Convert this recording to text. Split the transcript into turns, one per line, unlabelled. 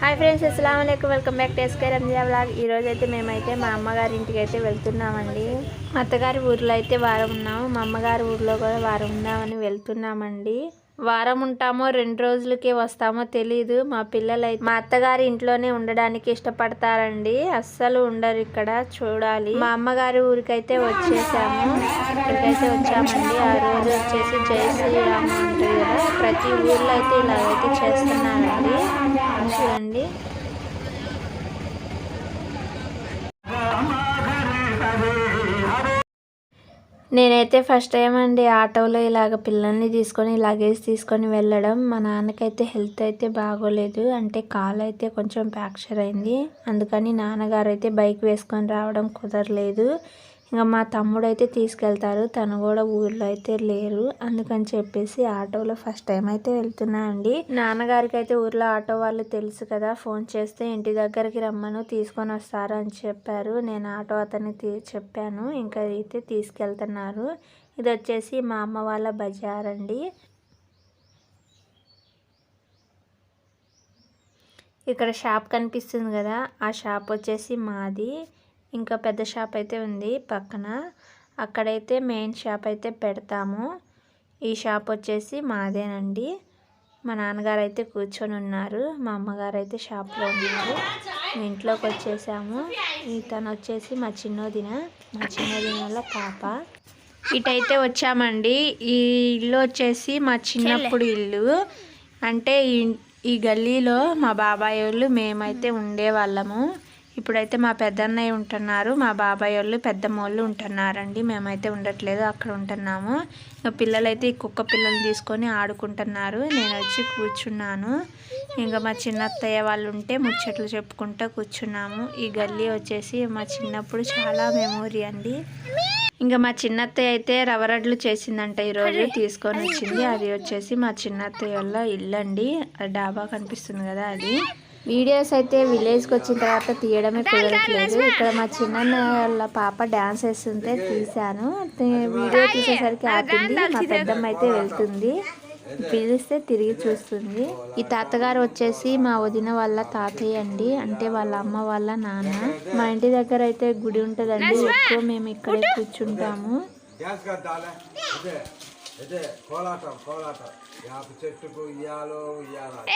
Hi friends అస్సలం అయికం welcome back to SK Ranja blog ఈ అయితే మేమైతే మా అమ్మగారి ఇంటికి అయితే వెళ్తున్నామండి. మా అత్తగారి ఊర్లో అయితే వారం ఉన్నాము. మా అమ్మగారి ఊర్లో కూడా వారం ఉన్నామని వెళ్తున్నామండి. వారం ఉంటామో రెండు రోజులకే వస్తామో తెలీదు. మా పిల్లలు అయితే మా అత్తగారి ఇంట్లోనే ఉండడానికి ఇష్టపడతారండి. అస్సలు ఉండరు ఇక్కడ చూడాలి. మా అమ్మగారి ఊరికైతే వచ్చేసాము. ఇక్కడికైతే వచ్చామండి. ఆ రోజు వచ్చేసి జై శ్రీరామ్ ఉంటుంది కదా. ప్రతి ఊర్లో అయితే ఇలాగైతే చేస్తున్నారండి. చూడండి. నేనైతే ఫస్ట్ టైం అండి ఆటోలో ఇలాగ పిల్లల్ని తీసుకొని లగేజ్ తీసుకొని వెళ్ళడం. మా నాన్నకైతే హెల్త్ అయితే బాగోలేదు. అంటే కాలు అయితే కొంచెం ఫ్రాక్చర్ అయింది. అందుకని నాన్నగారు అయితే బైక్ వేసుకొని రావడం కుదరలేదు. ఇంకా మా తమ్ముడు అయితే తీసుకెళ్తారు. తను కూడా ఊర్లో అయితే లేరు. అందుకని చెప్పేసి ఆటోలో ఫస్ట్ టైం అయితే వెళ్తున్నా అండి. నాన్నగారికి అయితే ఊర్లో ఆటో వాళ్ళు తెలుసు కదా ఫోన్ చేస్తే ఇంటి దగ్గరికి రమ్మను తీసుకొని వస్తారు అని చెప్పారు. నేను ఆటో అతన్ని చెప్పాను. ఇంకా అయితే తీసుకెళ్తున్నారు. ఇది వచ్చేసి మా అమ్మ వాళ్ళ బజార్ అండి. ఇక్కడ షాప్ కనిపిస్తుంది కదా ఆ షాప్ వచ్చేసి మాది. ఇంకా పెద్ద షాప్ అయితే ఉంది పక్కన. అక్కడైతే మెయిన్ షాప్ అయితే పెడతాము. ఈ షాప్ వచ్చేసి మాదేనండి. మా నాన్నగారు అయితే కూర్చొని ఉన్నారు. మా అమ్మగారు అయితే షాప్లో ఉన్నారు. ఇంట్లోకి వచ్చేసాము. తను వచ్చేసి మా చిన్నోదిన. మా చిన్నోదిన వల్ల పాప. ఇటైతే వచ్చామండి. ఈ ఇల్లు వచ్చేసి మా చిన్నప్పుడు ఇల్లు. అంటే ఈ గల్లీలో మా బాబాయ్ వాళ్ళు మేమైతే ఉండేవాళ్ళము. ఇప్పుడైతే మా పెద్దన్నయ్య ఉంటున్నారు మా బాబాయ్ వాళ్ళు పెద్దమ్మళ్ళు ఉంటున్నారండి. మేమైతే ఉండట్లేదు అక్కడ ఉంటున్నాము. ఇంకా పిల్లలైతే ఈ కుక్క పిల్లలు తీసుకొని ఆడుకుంటున్నారు. నేను వచ్చి కూర్చున్నాను. ఇంకా మా చిన్నత్తయ్య వాళ్ళు ఉంటే ముచ్చట్లు చెప్పుకుంటూ కూర్చున్నాము. ఈ గల్లీ వచ్చేసి మా చిన్నప్పుడు చాలా మెమోరీ అండి. ఇంకా మా చిన్నత్తయ్య అయితే రవరడ్లు చేసిందంట ఈరోజు తీసుకొని వచ్చింది. అది వచ్చేసి మా చిన్నత్తయ్య వల్ల ఇల్లు అండి. డాబా కనిపిస్తుంది కదా అది. వీడియోస్ అయితే విలేజ్కి వచ్చిన తర్వాత తీయడమే కుదరట్లేదు. ఇక్కడ మా చిన్న వాళ్ళ పాప డ్యాన్స్ వేస్తుంటే తీశాను. వీడియో తీసేసరికి ఆపింది. మా పెద్దమ్మ అయితే వెళ్తుంది. పిలిస్తే తిరిగి చూస్తుంది. ఈ తాతగారు వచ్చేసి మా వదిన వాళ్ళ తాతయ్య అండి. అంటే వాళ్ళ అమ్మ వాళ్ళ నాన్న. మా ఇంటి దగ్గర అయితే గుడి ఉంటుందండి. ఎక్కువ మేము ఇక్కడే కూర్చుంటాము. కోలాటం కోలాటం. చెట్టుకు